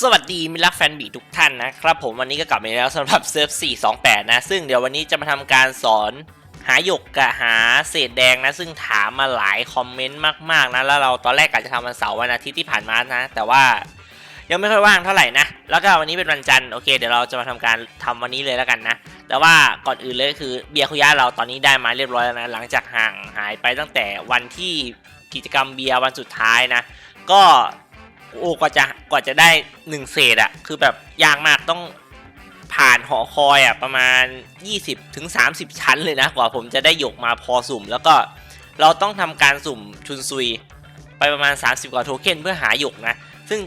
สวัสดีมิตรรักแฟนบีทุกท่านนะครับผมวันนี้ก็กลับมาแล้วสำหรับเซิร์ฟ 428 นะ ซึ่งเดี๋ยววันนี้จะมาทำการสอนหาหยกกับหาเศษแดงนะ ซึ่งถามมาหลายคอมเมนต์มากๆนะ แล้วเราตอนแรกกะจะทำวันเสาร์วันอาทิตย์ที่ผ่านมานะ แต่ว่ายังไม่ค่อยว่างเท่าไหร่นะ แล้วก็วันนี้เป็นวันจันทร์โอเคเดี๋ยวเราจะมาทำการทำวันนี้เลยแล้วกันนะ แต่ว่าก่อนอื่นเลยก็คือเบียร์คุยะเราตอนนี้ได้มาเรียบร้อยแล้วนะ หลังจากห่างหายไปตั้งแต่วันที่กิจกรรมเบียร์วันสุดท้ายนะ ก็ โอ้กว่าจะกว่าจะได้หนึ่งเศษอะคือแบบยากมากต้องผ่านหอคอยอะประมาณ 20ถึง30ชั้นเลยนะกว่าผมจะได้หยกมาพอสุ่ม แล้วก็เราต้องทำการสุ่มชุนซุย ไปประมาณ 30 กว่าโทเค็นเพื่อหาหยกนะ ซึ่ง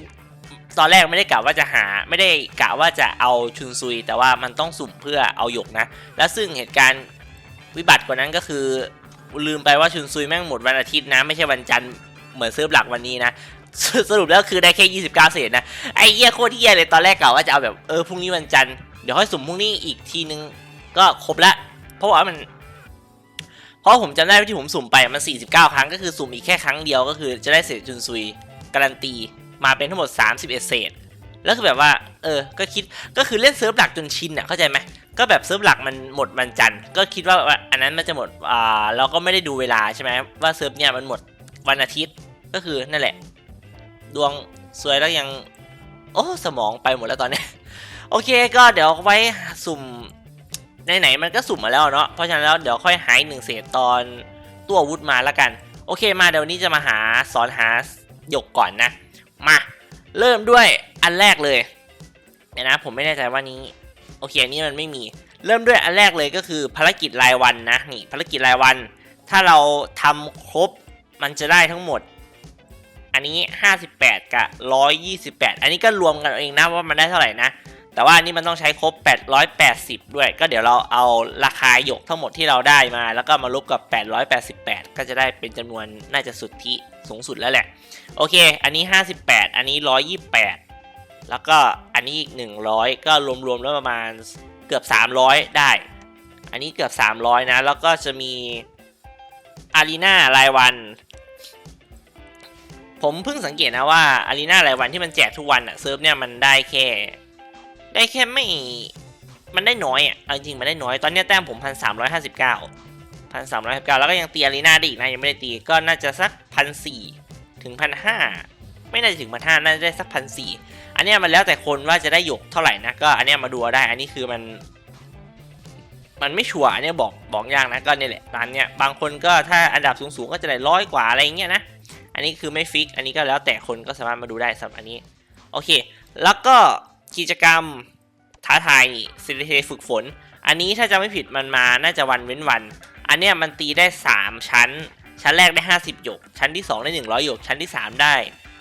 ตอนแรกไม่ได้กะว่าจะหาไม่ได้กะว่าจะเอาชุนซุย แต่ว่ามันต้องสุ่มเพื่อเอาหยกนะ และซึ่งเหตุการณ์วิบัติกว่านั้นก็คือลืมไปว่าชุนซุยแม่งหมดวันอาทิตย์นะ ไม่ใช่วันจันทร์เหมือนเซิร์ฟหลักวันนี้นะ สสรุปแล้วคือได้แค่29เศษนะ ไอ้เหี้ยโคตรเหี้ยเลยตอนแรกกะว่าจะเอาแบบเออพรุ่งนี้วันจันทร์เดี๋ยวค่อยสุ่มพรุ่งนี้อีกทีนึงก็ครบละเพราะว่ามัน เพราะผมจำได้ว่าที่ผมสุ่มไปมัน 49 ครั้งก็คือสุ่มอีกแค่ครั้งเดียวก็คือจะได้เศษจุนซุยการันตีมาเป็นทั้งหมด 31 เศษ แล้วคือแบบว่า เออ ก็คิดก็คือเล่นเซิร์ฟหลักจนชินอะเข้าใจไหมก็แบบเซิร์ฟหลักมันหมดวันจันทร์ก็คิดว่าอันนั้นมันจะหมดอ่าเราก็ไม่ได้ดูเวลาใช่ไหมว่าเซิร์ฟเนี่ยมันหมดวันอาทิตย์ก็คือนั่นแหละ ดวงสวยแล้วยัง โอ้สมองไปหมดแล้วตอนนี้ โอเคก็เดี๋ยวไว้สุ่มไหนๆมันก็สุ่มมาแล้วเนาะเพราะฉะนั้นแล้วเดี๋ยวค่อยหายหนึ่งเศษตอนตัวอาวุธมาแล้วกัน โอเคมาเดี๋ยวนี้จะมาหาสอนหาหยกก่อนนะ มา เริ่มด้วยอันแรกเลยเดี๋ยนะผมไม่แน่ใจว่านี้ โอเคอันนี้มันไม่มี เริ่มด้วยอันแรกเลยก็คือภารกิจรายวันนะนี่ภารกิจรายวัน ถ้าเราทำครบมันจะได้ทั้งหมด อันนี้ 58 กับ 128 อันนี้ก็รวมกันเองนะว่ามันได้เท่าไหร่นะ แต่ว่าอันนี้มันต้องใช้ครบ 880 ด้วย ก็เดี๋ยวเราเอาราคาหยกทั้งหมดที่เราได้มา แล้วก็มาลบกับ 888 ก็จะได้เป็นจำนวนน่าจะสุดทธิสูงสุดแล้วแหละ โอเค อันนี้ 58 อันนี้ 128 แล้วก็อันนี้อีก 100 ก็รวมๆแล้วประมาณเกือบ 300 ได้ อันนี้เกือบ 300 นะ แล้วก็จะมีอารีนารายวัน ผมเพิ่งสังเกตนะว่าอารีนารายวันที่มันแจกทุกวันอะเซิร์ฟเนี่ยมันได้แค่ ได้แค่ไม่ มันได้น้อยอะเอาจริงมันได้น้อย ตอนนี้แต้มผมพันสามร้อยห้าสิบเก้าพันสามร้อยห้าสิบเก้าแล้วก็ยังตีอารีนาได้อีกนะยังไม่ได้ตีก็น่าจะสักพันสี่ถึงพันห้าไม่น่าจะถึงพันห้าน่าจะได้สักพันสี่อันนี้มันแล้วแต่คนว่าจะได้หยกเท่าไหร่นะก็อันนี้มาดูได้ อันนี้คือมัน มันไม่ชัวร์อันนี้บอกบอกยากนะก็เนี่ยแหละร้านเนี้ยบางคนก็ถ้าอันดับสูงๆก็จะได้ร้อยกว่าอะไรเงี้ยนะ อันนี้คือไม่ฟิก อันนี้ก็แล้วแต่คนก็สามารถมาดูได้สำหรับอันนี้ โอเค แล้วก็กิจกรรมท้าทายสิริเทฝึกฝน อันนี้ถ้าจะไม่ผิดมันมาน่าจะวันเว้นวัน อันเนี้ยมันตีได้ 3 ชั้น ชั้นแรกได้ 50 หยก ชั้นที่ 2 ได้ 100 หยก ชั้นที่ 3 ได้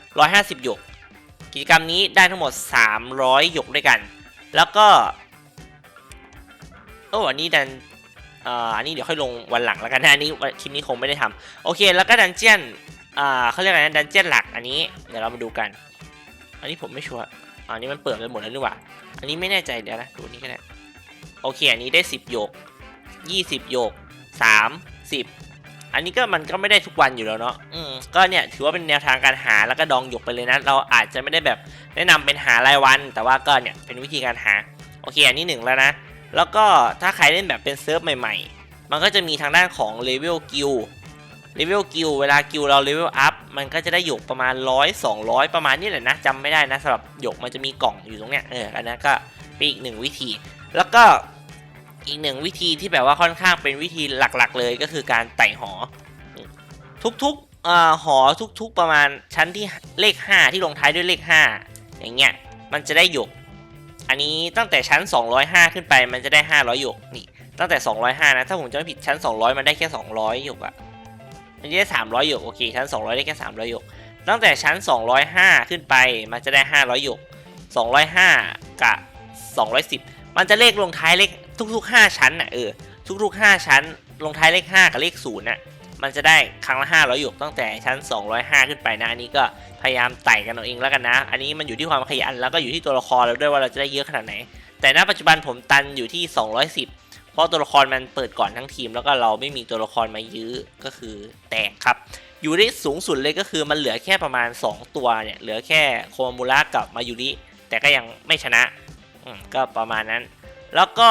150 หยก กิจกรรมนี้ได้ทั้งหมด 300 หยกด้วยกัน แล้วก็โอ้อันนี้ดันอ่ออันนี้เดี๋ยวค่อยลงวันหลังแล้วกันนะอันนี้คลิปนี้คงไม่ได้ทำโอเค แล้วก็ดันเจียน อ่าเขาเรียกอะไรนะดันเจี้ยนหลักอันนี้เดี๋ยวเรามาดูกัน อันนี้ผมไม่ชัวร์อันนี้มันเปิดไปหมดแล้วนี่หว่า อันนี้ไม่แน่ใจเดี๋ยวนะดูนี่ก็ได้โอเคอันนี้ได้ 10โยก 20โยก 30 อันนี้ก็มันก็ไม่ได้ทุกวันอยู่แล้วเนาะอืมก็เนี่ยถือว่าเป็นแนวทางการหาแล้วก็ดองหยกไปเลยนะ เราอาจจะไม่ได้แบบแนะนำเป็นหารายวัน แต่ว่าก็เนี่ยเป็นวิธีการหาโอเคอันนี้หนึ่งแล้วนะแล้วก็ถ้าใครเล่นแบบเป็นเซิร์ฟใหม่ ๆ มันก็จะมีทางด้านของเลเวลกิล เลเวลกิลเวลากิลเราเลเวลอัพมันก็จะได้หยกประมาณร้อยสองร้อยประมาณนี้แหละนะจำไม่ได้นะสำหรับหยกมันจะมีกล่องอยู่ตรงเนี้ยเอออันนั้นก็เป็นอีกหนึ่งวิธี แล้วก็อีกหนึ่งวิธีที่แบบว่าค่อนข้างเป็นวิธีหลักๆเลยก็คือการไต่หอ ทุกๆเอ่อหอทุกๆประมาณชั้นที่เลข 5 ที่ลงท้ายด้วยเลข 5 อย่างเงี้ยมันจะได้หยก อันนี้ตั้งแต่ชั้น 205 ขึ้นไปมันจะได้ 500หยกนี่ตั้งแต่ 205 นะ ถ้าผมจำไม่ผิดชั้น 200 มันได้แค่ 200หยกอะ อันนี้ได้300หยกโอเคชั้น200ได้แค่300หยก ตั้งแต่ชั้น205ขึ้นไปมันจะได้500หยก205กับ210มันจะเลขลงท้ายเลขทุกๆ5ชั้นน่ะเออทุกๆ5ชั้น ลงท้ายเลข5กับเลข0น่ะมันจะได้ครั้งละ500หยกตั้งแต่ชั้น205ขึ้นไปนะอันนี้ก็พยายามไต่กันเอาเองแล้วกันนะ อันนี้มันอยู่ที่ความขยันแล้วก็อยู่ที่ตัวละครเราด้วยว่าเราจะได้เยอะขนาดไหน แต่ณปัจจุบันผมตันอยู่ที่ 210 ราะตัวละครมันเปิดก่อนทั้งทีม แล้วก็เราไม่มีตัวละครมายื้อก็คือแตกครับ อยู่ได้สูงสุดเลยก็คือมันเหลือแค่ประมาณ 2 ตัวเนี่ยเหลือแค่โคมามูระกับมายูริแต่ก็ยังไม่ชนะก็ประมาณนั้น แล้วก็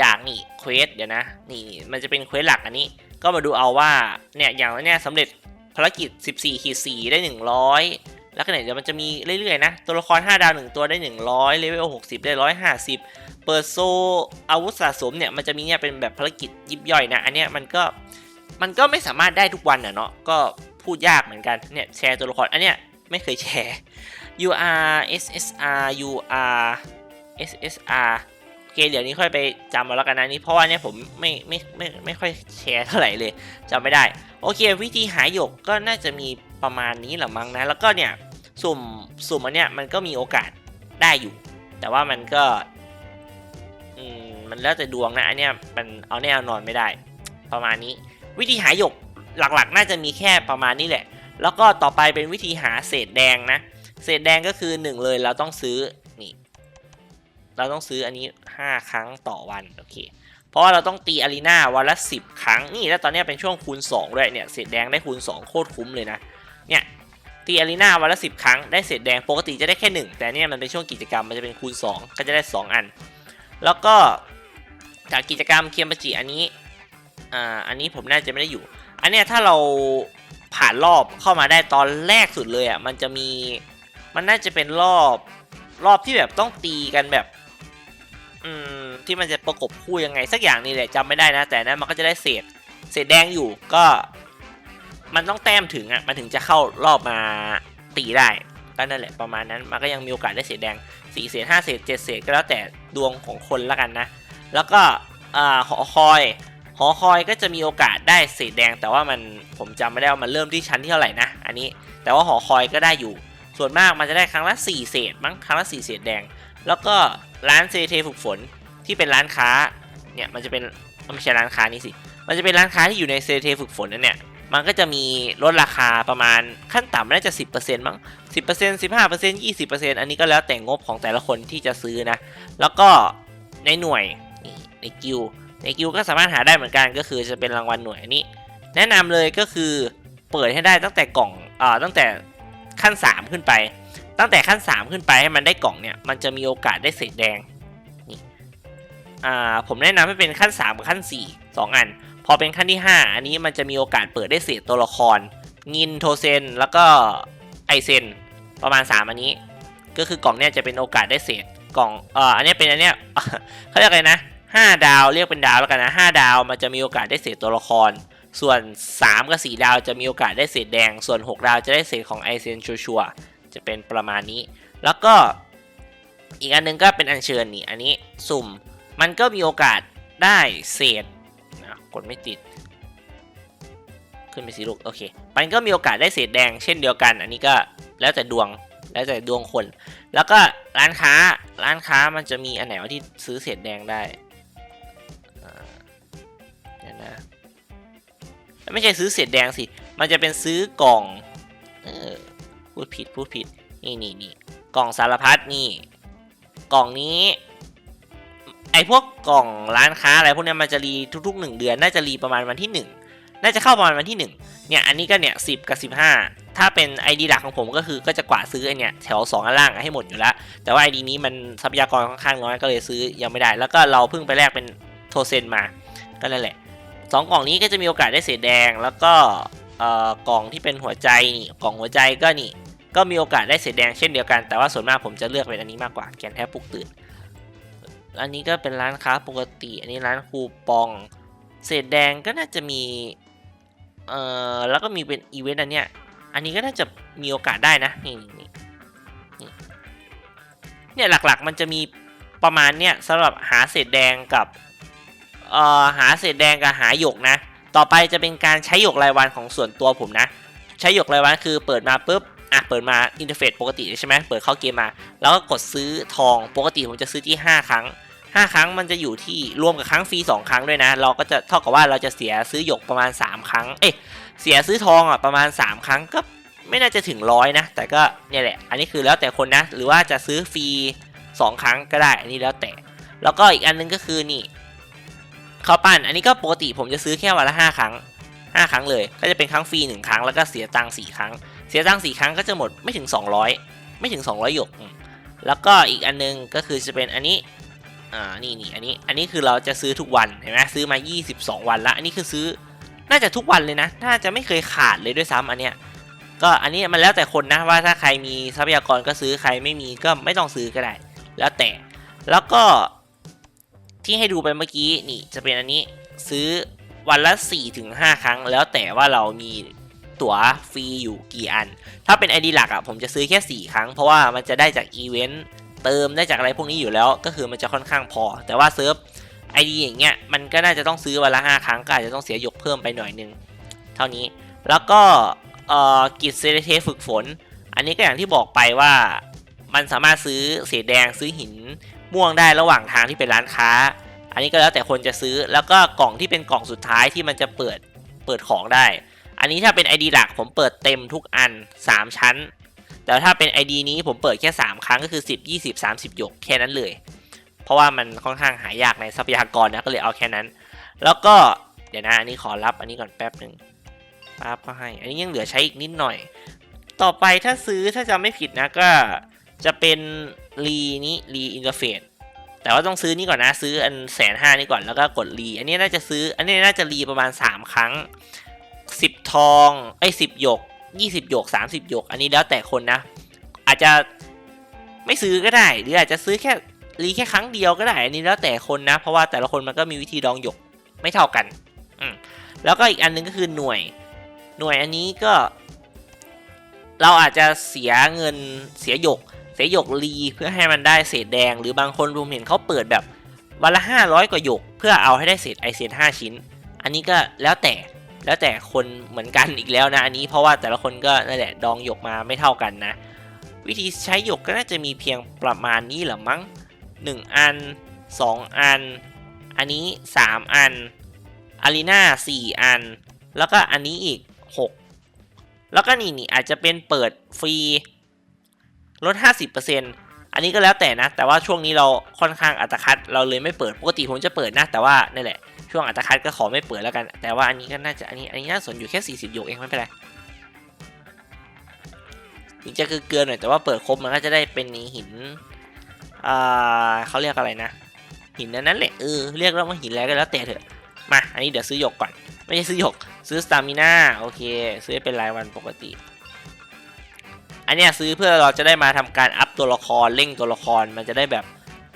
จากนี่เควสเดี๋ยวนะนี่นี่มันจะเป็นเควสหลักอันนี้ ก็มาดูเอาว่าเนี่ยอย่างเนี้ยสำเร็จภารกิจ 14ขีด4ได้ 100 แล้วก็เนี่ยเดี๋ยวมันจะมีเรื่อยๆนะ ตัวละคร 5 ดาว 1 ตัวได้ 100เลเวล60 ได้ 150 เปิดโซอาวุธสะสมเนี่ยมันจะมีเนี่ยเป็นแบบภารกิจยิบย่อยนะ อันเนี้ยมันก็มันก็ไม่สามารถได้ทุกวันอะเนาะก็พูดยากเหมือนกันเนี่ยแชร์ตัวละครอันเนี้ยไม่เคยแชร์ UR SSR UR SSR โอเคเดี๋ยวนี้ค่อยไปจำมาแล้วกันนะนี่เพราะว่าเนี่ยผมไม่ไม่ไม่ไม่ค่อยแชร์เท่าไหร่เลยจำไม่ได้ โอเค วิธีหาหยกก็น่าจะมี ประมาณนี้แหละมั้งนะ แล้วก็เนี่ยสุ่มสุ่มอันเนี้ยมันก็มีโอกาสได้อยู่ แต่ว่ามันก็อืมมันแล้วแต่ดวงนะอันเนี้ยมันเอาแน่เอานอนไม่ได้ ประมาณนี้ วิธีหาหยกหลักๆ น่าจะมีแค่ประมาณนี้แหละ แล้วก็ต่อไปเป็นวิธีหาเศษแดงนะ เศษแดงก็คือหนึ่งเลยเราต้องซื้อนี่เราต้องซื้ออันนี้ 5 ครั้งต่อวันโอเคเพราะว่าเราต้องตีอารีนาวันละ 10 ครั้งนี่แล้วตอนนี้เป็นช่วงคูณ2ด้วยเนี่ยเศษแดงได้คูณ2โคตรคุ้มเลยนะ เนี่ยตีอารีนาวันละ10ครั้งได้เศษแดงปกติจะได้แค่ 1 แต่เนี่ยมันเป็นช่วงกิจกรรมมันจะเป็นคูณ 2 ก็จะได้ 2 อัน แล้วก็จากกิจกรรมเคียมปจิอันนี้อ่าอันนี้ผมน่าจะไม่ได้อยู่ อันเนี้ยถ้าเราผ่านรอบเข้ามาได้ตอนแรกสุดเลยอะมันจะมีมันน่าจะเป็นรอบรอบที่แบบต้องตีกันแบบอืมที่มันจะประกบคู่ยังไงสักอย่างนี่แหละจำไม่ได้นะ แต่นั้นมันก็จะได้เศษเศษแดงอยู่ก็ มันต้องแต้มถึงอะมันถึงจะเข้ารอบมาตีได้ก็นั่นแหละประมาณนั้นมันก็ยังมีโอกาสได้เศษแดงสี่เศษห้าเศษเจ็ดเศษก็แล้วแต่ดวงของคนละกันนะ แล้วก็หอคอยหอคอยก็จะมีโอกาสได้เศษแดง แต่ว่ามันผมจำไม่ได้ว่ามันเริ่มที่ชั้นที่เท่าไหร่นะอันนี้แต่ว่าหอคอยก็ได้อยู่ ส่วนมากมันจะได้ครั้งละ 4 เศษมั้งครั้งละ 4 เศษแดง แล้วก็ร้านเซเทฝึกฝนที่เป็นร้านค้าเนี่ยมันจะเป็นไม่ใช่ร้านค้านี่สิมันจะเป็นร้านค้าที่อยู่ในเซเทฝึกฝนนั่นเนี่ย มันก็จะมีลดราคาประมาณขั้นต่ำน่าจะ 10%มั้ง 10% 15% 20%อันนี้ก็แล้วแต่งบของแต่ละคนที่จะซื้อนะ แล้วก็ในหน่วยในกิลด์ในกิลด์ก็สามารถหาได้เหมือนกันก็คือจะเป็นรางวัลหน่วยอันนี้ แนะนำเลยก็คือเปิดให้ได้ตั้งแต่กล่องอ่าตั้งแต่ขั้น 3 ขึ้นไป ตั้งแต่ขั้น 3 ขึ้นไปให้มันได้กล่องเนี่ยมันจะมีโอกาสได้เศษแดงนี่อ่าผมแนะนำให้เป็นขั้น 3 กับขั้น 4 2 อัน พอเป็นขั้นที่ 5 อันนี้มันจะมีโอกาสเปิดได้เศษตัวละคร งินโทเซน แล้วก็ไอเซน ประมาณ 3 อันนี้ ก็คือกล่องเนี่ยจะเป็นโอกาสได้เศษกล่องเอ่ออันนี้เป็นอันเนี้ยเขาเรียกอะไรนะ 5 ดาวเรียกเป็นดาวแล้วกันนะ5ดาวมันจะมีโอกาสได้เศษตัวละคร ส่วน 3 กับ 4 ดาวจะมีโอกาสได้เศษแดง ส่วน 6 ดาวจะได้เศษของไอเซนชัวๆจะเป็นประมาณนี้ แล้วก็อีกอันหนึงก็เป็นอัญเชิญนี่อันนี้สุ่ม มันก็มีโอกาสได้เศษ ดไม่ติด ขึ้นไปสิลูกโอเคมันก็มีโอกาสได้เศษแดงเช่นเดียวกัน อันนี้ก็แล้วแต่ดวงแล้วแต่ดวงคน แล้วก็ร้านค้าร้านค้ามันจะมีอันไหนวะที่ซื้อเศษแดงได้เดี๋ยวนะไม่ใช่ซื้อเศษแดงสิ มันจะเป็นซื้อกล่องเออพูดผิดพูดผิดนี่นี่นี่กล่องสารพัดนี่ กล่องนี้ พวกกล่องร้านค้าอะไรพวกนี้มันจะรีทุกๆหนึ่งเดือน น่าจะรีประมาณวันที่หนึ่งน่าจะเข้าประมาณวันที่หนึ่งเนี่ยอันนี้ก็เนี่ยสิบกับสิบห้าถ้าเป็น ID หลักของผมก็คือก็จะกวาดซื้อไอเนี่ยแถว2อันล่างให้หมดอยู่แล้ว แต่ว่า ID นี้มันทรัพยากรค่อนข้างน้อยก็เลยซื้อยังไม่ได้ แล้วก็เราเพิ่งไปแลกเป็นโทเซนมาก็นั่นแหละสองกล่องนี้ก็จะมีโอกาสได้เศษแดง แล้วก็เอ่อกล่องที่เป็นหัวใจนี่กล่องหัวใจก็นี่ก็มีโอกาสได้เศษแดงเช่นเดียวกันแต่ว่าส่วนมากผมจะเลือกเป็นอันนี้มากกว่าแกนแทบปลุกตื่น อันนี้ก็เป็นร้านค้าปกติ อันนี้ร้านคูปอง เศษแดงก็น่าจะมี เอ่อ แล้วก็มีเป็นอีเวนต์อันเนี้ย อันนี้ก็น่าจะมีโอกาสได้นะ นี่นี่นี่นี่เนี่ยหลักๆมันจะมีประมาณเนี่ยสำหรับหาเศษแดงกับ เอ่อ หาเศษแดงกับหาหยกนะ ต่อไปจะเป็นการใช้หยกรายวันของส่วนตัวผมนะ ใช้หยกรายวันคือเปิดมาปุ๊บอะเปิดมาอินเทอร์เฟซปกติใช่ไหมเปิดเข้าเกมมา แล้วก็กดซื้อทองปกติผมจะซื้อที่ 5 ครั้ง 5 ครั้งมันจะอยู่ที่รวมกับครั้งฟรี2 ครั้งด้วยนะ เราก็จะเท่ากับว่าเราจะเสียซื้อหยกประมาณ 3 ครั้ง เอ้ยเสียซื้อทองอะประมาณ 3 ครั้งก็ไม่น่าจะถึงร้อยนะ แต่ก็เนี่ยแหละ อันนี้คือแล้วแต่คนนะ หรือว่าจะซื้อฟรี2 ครั้งก็ได้อันนี้แล้วแต่ แล้วก็อีกอันนึงก็คือนี่ข้าวปั้น อันนี้ก็ปกติผมจะซื้อแค่วันละ 5 ครั้ง 5 ครั้งเลย ก็จะเป็นครั้งฟรี1ครั้งแล้วก็เสียตังค์4ครั้ง เสียตังค์4ครั้งก็จะหมดไม่ถึง 200 ไม่ถึง 200หยกอืมแล้วก็อีกอันนึงก็คือจะเป็นอันนี้ อ่านี่นี่อันนี้อันนี้คือเราจะซื้อทุกวันเห็นไหมซื้อมา 22 วันละอันนี้คือซื้อน่าจะทุกวันเลยนะ น่าจะไม่เคยขาดเลยด้วยซ้ำอันเนี้ยก็อันนี้มันแล้วแต่คนนะว่าถ้าใครมีทรัพยากรก็ซื้อใครไม่มีก็ไม่ต้องซื้อก็ได้ แล้วแต่แล้วก็ที่ให้ดูไปเมื่อกี้นี่จะเป็นอันนี้ซื้อวันละ 4-5 ครั้ง แล้วแต่ว่าเรามีตั๋วฟรีอยู่กี่อัน ถ้าเป็น ID หลักอะผมจะซื้อแค่ 4 ครั้ง เพราะว่ามันจะได้จากอีเวนต์ เติมได้จากอะไรพวกนี้อยู่แล้ว ก็คือมันจะค่อนข้างพอ แต่ว่าเซิร์ฟ ID อย่างเงี้ยมันก็น่าจะต้องซื้อวันละ5ครั้งก็อาจจะต้องเสียหยกเพิ่มไปหน่อยนึงเท่านี้แล้วก็เอ่อกิจเซเลเทฝึกฝน อันนี้ก็อย่างที่บอกไปว่ามันสามารถซื้อเศษแดงซื้อหินม่วงได้ระหว่างทางที่เป็นร้านค้า อันนี้ก็แล้วแต่คนจะซื้อแล้วก็กล่องที่เป็นกล่องสุดท้ายที่มันจะเปิดเปิดของได้ อันนี้ถ้าเป็น ID หลักผมเปิดเต็มทุกอัน 3 ชั้น แต่ถ้าเป็น ID นี้ผมเปิดแค่ 3 ครั้งก็คือ 10 20 30 หยกแค่นั้นเลย เพราะว่ามันค่อนข้างหายากในทรัพยากรนะก็เลยเอาแค่นั้น แล้วก็เดี๋ยวนะอันนี้ขอรับอันนี้ก่อนแป๊บหนึ่งปั๊บก็ให้ อันนี้ยังเหลือใช้อีกนิดหน่อย ต่อไปถ้าซื้อถ้าจำไม่ผิดนะก็จะเป็นรีนี้รีอินเทอร์เฟซแต่ว่าต้องซื้อนี่ก่อนนะซื้ออันแสนห้านี่ก่อนแล้วก็กดรีอันนี้น่าจะซื้อ อันนี้น่าจะรีประมาณ 3 ครั้ง 10 ทองไอ้สิบหยก 20หยก30หยก อันนี้แล้วแต่คนนะ อาจจะไม่ซื้อก็ได้ หรืออาจจะซื้อแค่รีแค่ครั้งเดียวก็ได้ อันนี้แล้วแต่คนนะ เพราะว่าแต่ละคนมันก็มีวิธีดองหยกไม่เท่ากันอืแล้วก็อีกอันหนึงก็คือหน่วย หน่วยอันนี้ก็ เราอาจจะเสียเงินเสียหยก เสียหยกรีเพื่อให้มันได้เศษแดง หรือบางคนรวมเห็นเขาเปิดแบบวันละ500 กว่าหยก เพื่อเอาให้ได้เศษไอเซน5ชิ้น อันนี้ก็แล้วแต่ แล้วแต่คนเหมือนกันอีกแล้วนะอันนี้เพราะว่าแต่ละคนก็นั่นแหละดองหยกมาไม่เท่ากันนะ วิธีใช้หยกก็น่าจะมีเพียงประมาณนี้แหละมั้ง 1 อัน 2 อัน อันนี้ 3 อันอารีนา4 อัน แล้วก็อันนี้อีก 6 แล้วก็นี่นี่อาจจะเป็นเปิดฟรีลด 50%อันนี้ก็แล้วแต่นะ แต่ว่าช่วงนี้เราค่อนข้างอัตคัด เราเลยไม่เปิด ปกติผมจะเปิดนะ แต่ว่านั่นแหละ ช่วงอัตคัดก็ขอไม่เปิดแล้วกัน แต่ว่าอันนี้ก็น่าจะอันนี้อันนี้น่าสนอยู่แค่ 40หยกเองไม่เป็นไรถึงจะคือเกลือหน่อยแต่ว่าเปิดครบมันก็จะได้เป็นหินอ่าเขาเรียกอะไรนะ หินนั้นแหละเออเรียกว่าหินอะไรก็แล้วแต่เถอะมาอันนี้เดี๋ยวซื้อหยกก่อน ไม่ใช่ซื้อหยก ซื้อสตามิน่าโอเค ซื้อเป็นรายวันปกติ อันนี้ซื้อเพื่อเราจะได้มาทำการอัพตัวละครเร่งตัวละครมันจะได้แบบ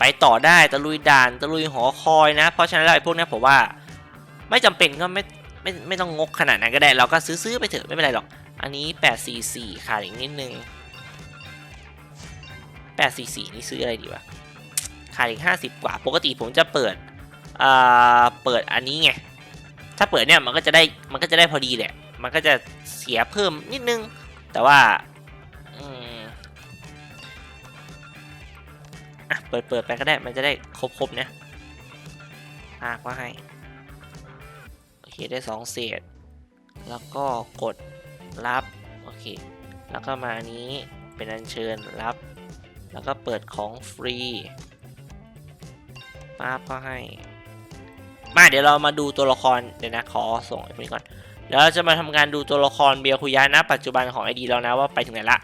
ไปต่อได้ตะลุยด่านตะลุยหอคอยนะ เพราะฉะนั้นไอ้พวกเนี้ยผมว่า ไม่จำเป็นก็ไม่ไม่ไม่ต้องงกขนาดนั้นก็ได้ เราก็ซื้อซื้อไปเถอะไม่เป็นไรหรอก อันนี้ 844ขาดอีกนิดนึง 844 นี่ซื้ออะไรดีวะขาดอีก 50 กว่า ปกติผมจะเปิดอ่าเปิดอันนี้ไง ถ้าเปิดเนี่ยมันก็จะได้มันก็จะได้พอดีแหละ มันก็จะเสียเพิ่มนิดนึง แต่ว่า เปิดเปิดไปก็ได้มันจะได้ครบครบๆเนี่ยอะว่าให้ โอเคได้สองเศษ แล้วก็กดรับ โอเค แล้วก็มาอันนี้เป็นอัญเชิญรับ แล้วก็เปิดของฟรีป้าก็ให้ มาเดี๋ยวเรามาดูตัวละคร เดี๋ยวนะขอส่งไอ้พวกนี้ก่อนเดี๋ยวเราจะมาทำการดูตัวละครเบียคุยะนะปัจจุบันของ ID แล้วนะว่าไปถึงไหนละ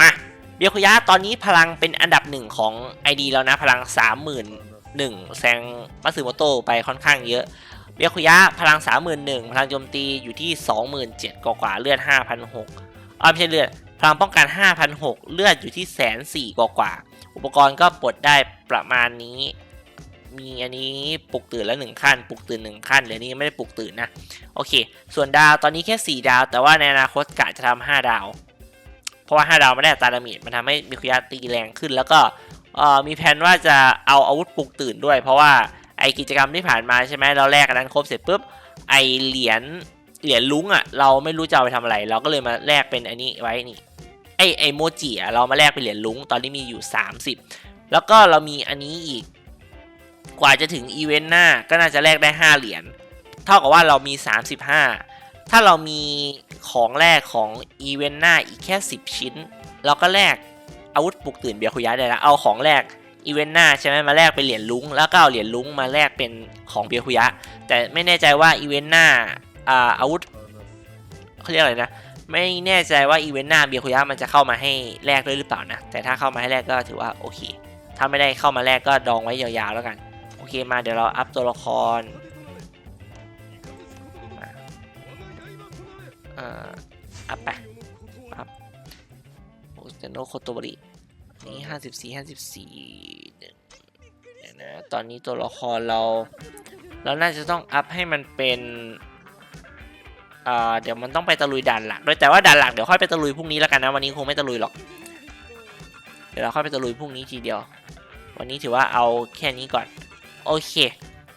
มา เบียคุยะตอนนี้พลังเป็นอันดับหนึ่งของ ID แล้วนะพลัง 31,000แซงมัตสึโมโตะไปค่อนข้างเยอะเบียคุยะพลัง 31,000พลังโจมตีอยู่ที่ 27,000กว่ากว่าเลือด 5,600อ่าไม่ใช่เลือดพลังป้องกัน 5,600เลือดอยู่ที่แสนสี่กว่ากว่า อุปกรณ์ก็ปลดได้ประมาณนี้ มีอันนี้ปลุกตื่นแล้วหนึ่งขั้น ปลุกตื่นหนึ่งขั้นเดี๋ยวนี้ไม่ได้ปลุกตื่นนะ โอเค ส่วนดาวตอนนี้แค่ 4 ดาว แต่ว่าในอนาคตกะจะทำ5ดาว ราะว่า 5 ดาวไม่ได้ตาดามจมันทำให้มิคุยะตีแรงขึ้น แล้วก็มีแผนว่าจะเอาอาวุธปลุกตื่นด้วย เพราะว่าไอกิจกรรมที่ผ่านมาใช่ไหมเราแลกกันนั้นครบเสร็จปุ๊บไอเหรียญเหรียญลุงอะเราไม่รู้จะเอาไปทำอะไร เราก็เลยมาแลกเป็นอันนี้ไว้นี่ไอไอโมจิอะเรามาแลกเป็นเหรียญลุงตอนนี้มีอยู่ 30 แล้วก็เรามีอันนี้อีก กว่าจะถึงอีเวนต์หน้าก็น่าจะแลกได้ 5 เหรียญเท่ากับว่าเรามี 35 ถ้าเรามีของแรกของอีเวนต์หน้าอีกแค่ 10 ชิ้น เราก็แลกอาวุธปลุกตื่นเบียคุยะได้แล้วเอาของแรกอีเวนต์หน้าใช่ไหมมาแลกเป็นเหรียญลุงแล้วก็เอาเหรียญลุงมาแลกเป็นของเบียคุยะ แต่ไม่แน่ใจว่าอีเวนต์หน้าอ่าอาวุธเขาเรียกอะไรนะไม่แน่ใจว่าอีเวนต์หน้าเบียคุยะมันจะเข้ามาให้แลกด้วยหรือเปล่านะ แต่ถ้าเข้ามาให้แลกก็ถือว่าโอเค ถ้าไม่ได้เข้ามาแลกก็ดองไว้ยาวๆแล้วกัน โอเคมาเดี๋ยวเราอัพตัวละคร อ่ออัพไปอัพโอเซโนโคโตบรินี่ห้าสิบสี่ห้าสิบสี่นะตอนนี้ตัวละครเรา เราน่าจะต้องอัพให้มันเป็นเอ่อเดี๋ยวมันต้องไปตะลุยด่านหลักด้วยแต่ว่าด่านหลักเดี๋ยวค่อยไปตะลุยพรุ่งนี้แล้วกันนะวันนี้คงไม่ตะลุยหรอก เดี๋ยวเราค่อยไปตะลุยพรุ่งนี้ทีเดียว วันนี้ถือว่าเอาแค่นี้ก่อน โอเค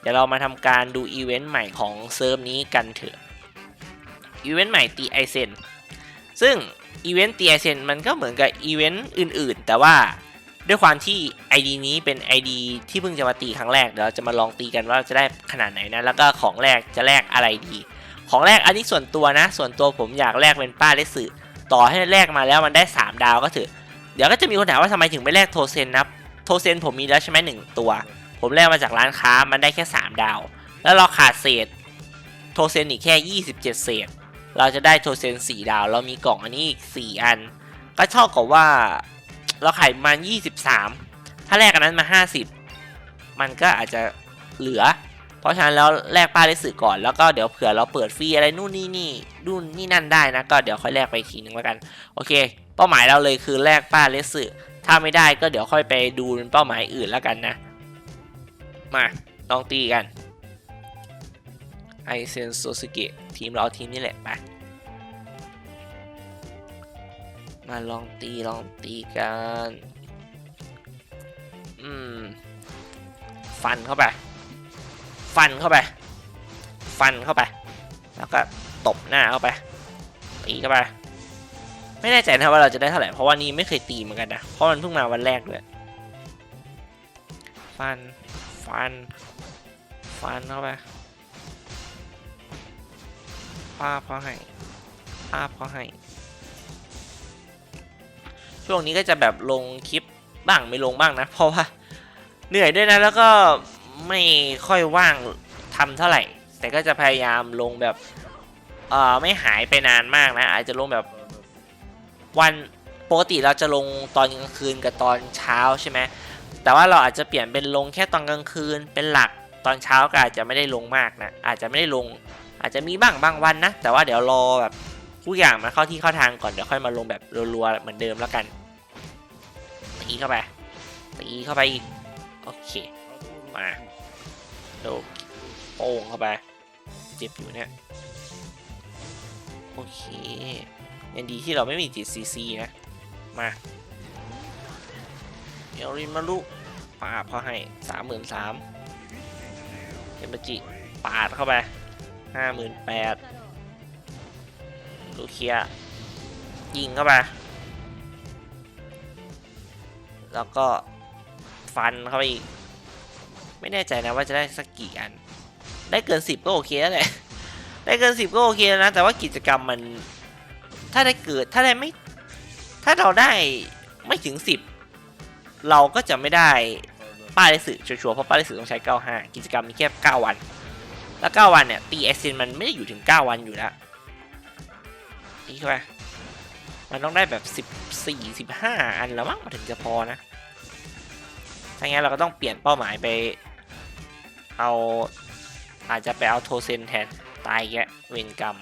เดี๋ยวเรามาทำการดูอีเวนต์ใหม่ของเซิร์ฟนี้กันเถอะ อีเวนต์ใหม่ตีไอเซนซึ่งอีเวนต์ตีไอเซนมันก็เหมือนกับอีเวนต์อื่นๆ แต่ว่าด้วยความที่ ID นี้เป็น ID ที่เพิ่งจะมาตีครั้งแรกเดี๋ยวจะมาลองตีกันว่าจะได้ขนาดไหนนะ แล้วก็ของแรกจะแลกอะไรดี ของแรกอันนี้ส่วนตัวนะ ส่วนตัวผมอยากแลกเป็นป้าเลสึต่อให้แลกมาแล้วมันได้ 3 ดาวก็เถอเดี๋ยวก็จะมีคนถามว่าทำไมถึงไม่แลกโทเซนนะโทเซนผมมีแล้วใช่ไหมหนึ่งตัว ผมแลกมาจากร้านค้ามันได้แค่ 3 ดาว แล้วเราขาดเศษ โทเซนอีกแค่ 27 เศษ เราจะได้โทเซน4ดาว เรามีกล่องอันนี้อีก4อัน ก็เท่ากับว่า เราขายมาณ23 ถ้าแลกกันนั้นมา 50 มันก็อาจจะเหลือ เพราะฉะนั้นแล้วแลกป้าได้สื่อก่อน แล้วก็เดี๋ยวเผื่อเราเปิดฟรีอะไรนู่นนี่นี่นู่นนี่นั่นได้นะ ก็เดี๋ยวค่อยแลกไปอีกทีนึงแล้วกัน โอเค เป้าหมายเราเลยคือแลกป้าเลสสึถ้าไม่ได้ก็เดี๋ยวค่อยไปดูเป้าหมายอื่นแล้วกันนะ มาลองตีกัน ไอเซนโซสเกะทีมเราทีมนี่แหละไปมาลองตีลองตีกัน อืม ฟันเข้าไป ฟันเข้าไป ฟันเข้าไป แล้วก็ตบหน้าเข้าไป ตีเข้าไป ไม่แน่ใจนะว่าเราจะได้เท่าไหร่ เพราะว่านี้ไม่เคยตีเหมือนกันนะ เพราะมันเพิ่งมาวันแรกด้วย ฟัน ฟัน ฟันเข้าไป ป้าบเขาให้ป้าบเขาให้ ช่วงนี้ก็จะแบบลงคลิปบ้างไม่ลงบ้างนะ เพราะว่าเหนื่อยด้วยนะแล้วก็ไม่ค่อยว่างทำเท่าไหร่ แต่ก็จะพยายามลงแบบเอ่อไม่หายไปนานมากนะ อาจจะลงแบบวันปกติเราจะลงตอนกลางคืนกับตอนเช้าใช่ไหมแต่ว่าเราอาจจะเปลี่ยนเป็นลงแค่ตอนกลางคืนเป็นหลักตอนเช้าก็อาจจะไม่ได้ลงมากนะอาจจะไม่ได้ลง อาจจะมีบ้างบางวันนะ แต่ว่าเดี๋ยวรอแบบทุกอย่างมันเข้าที่เข้าทางก่อนเดี๋ยวค่อยมาลงแบบรัวๆเหมือนเดิมแล้วกันตีเข้าไปตีเข้าไปอีกโอเคมาดูโป้งเข้าไปเจ็บอยู่เนี่ยโอเคยังดีที่เราไม่มีจิตซีซีนะมาเอลรินมารุปาบเขาให้สามหมื่นสามเทมจิปาดเข้าไป ห้าหมื่นแปดลูเคียยิงเข้าไป แล้วก็ฟันเข้าไปอีก ไม่แน่ใจนะว่าจะได้สักกี่อัน ได้เกินสิบก็โอเคแล้วแหละ ได้เกินสิบก็โอเคแล้วนะ แต่ว่ากิจกรรมมัน ถ้าได้เกิด ถ้าได้ไม่ ถ้าเราได้ไม่ถึงสิบ เราก็จะไม่ได้ป้ายเลสึชัวร์ๆเพราะป้ายเลสึต้องใช้ 95 กิจกรรมมีแค่ 9 วัน แล้ว 9 วันเนี่ยตีเอซินมันไม่ได้อยู่ถึง 9 วันอยู่แล้วนี่เข้าไปมันต้องได้แบบ 14 15 อันแล้วมั้งมันถึงจะพอนะ ถ้างั้นเราก็ต้องเปลี่ยนเป้าหมายไป เอาอาจจะไปเอาโทเซนแทนตายแกเวรกรรม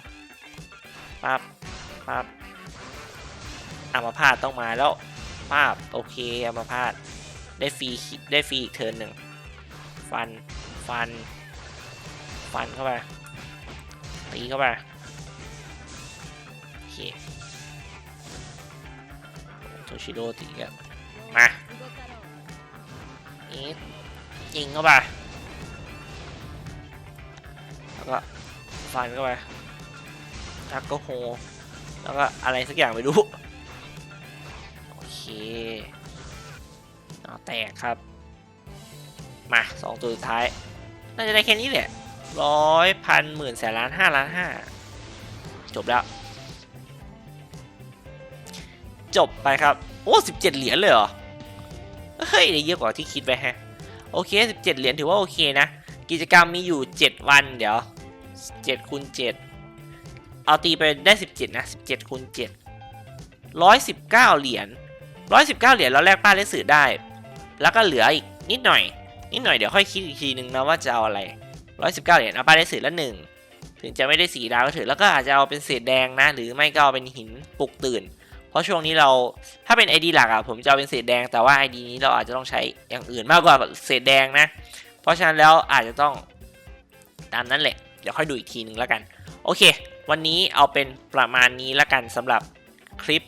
ปั๊บปั๊บอามาพาดต้องมาแล้วป้าบโอเคอามาพาดได้ฟรีได้ฟรีอีกเทิร์นหนึ่งฟัน ฟัน ฟันเข้าไปตีเข้าไปโอเคโทชิโร่ตีกันมานี่ยิงเข้าไปแล้วก็ฟันเข้าไปทักก็โฮแล้วก็อะไรสักอย่างไม่รู้โอเคเอาแตกครับ มาสองตัวสุดท้าย น่าจะได้แค่นี้แหละ ร้อยพันหมื่นแสนล้านห้าล้านห้าจบแล้ว จบไปครับ โอ้สิบเจ็ดเหรียญเลยเหรอ เฮ้ยได้เยอะกว่าที่คิดไปฮะ โอเคสิบเจ็ดเหรียญถือว่าโอเคนะ กิจกรรมมีอยู่เจ็ดวันเดี๋ยวเจ็ดคูณเจ็ดเอาตีไปได้17นะ17คูณ7 119เก้าเหรียญ119เก้าเหรียญแล้วแลกป้าเลสื่อได้ แล้วก็เหลืออีกนิดหน่อย นิดหน่อยเดี๋ยวค่อยคิดอีกทีนึงนะว่าจะเอาอะไร 119 เหรียญเอาไป้ายเลขสื่อละหนึ่งถึงจะไม่ได้สีดาวก็เถือะแล้วก็อาจจะเอาเป็นเศษแดงนะ หรือไม่ก็เอาเป็นหินปลุกตื่น เพราะช่วงนี้เราถ้าเป็น ID หลักอะผมจะเอาเป็นเศษแดงแต่ว่า ID นี้เราอาจจะต้องใช้อย่างอื่นมากกว่าเศษแดงนะ เพราะฉะนั้นแล้วอาจจะต้องตามนั้นแหละ เดี๋ยวค่อยดูอีกทีนึงแล้วกัน โอเค วันนี้เอาเป็นประมาณนี้แล้วกันสำหรับคลิป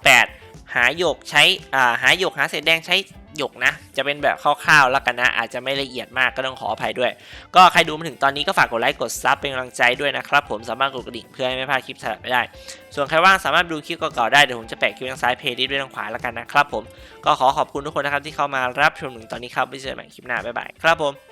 428 หาหยกใช้อ่าหาหยกหาเศษแดงใช้ หยกนะ จะเป็นแบบคร่าวๆแล้วกันนะ อาจจะไม่ละเอียดมากก็ต้องขออภัยด้วย ก็ใครดูมาถึงตอนนี้ก็ฝากกดไลค์กดซับเป็นกำลังใจด้วยนะครับ ผมสามารถกดกระดิ่งเพื่อให้ไม่พลาดคลิปถัดไปได้ ส่วนใครว่างสามารถดูคลิปเก่าๆได้เดี๋ยวผมจะแปะคลิปทางซ้ายเพจด้วยทางขวาแล้วกันนะครับผมก็ขอขอบคุณทุกคนนะครับที่เข้ามารับชมถึงตอนนี้ครับไว้เจอกันใหม่คลิปหน้าบ๊ายบายครับผม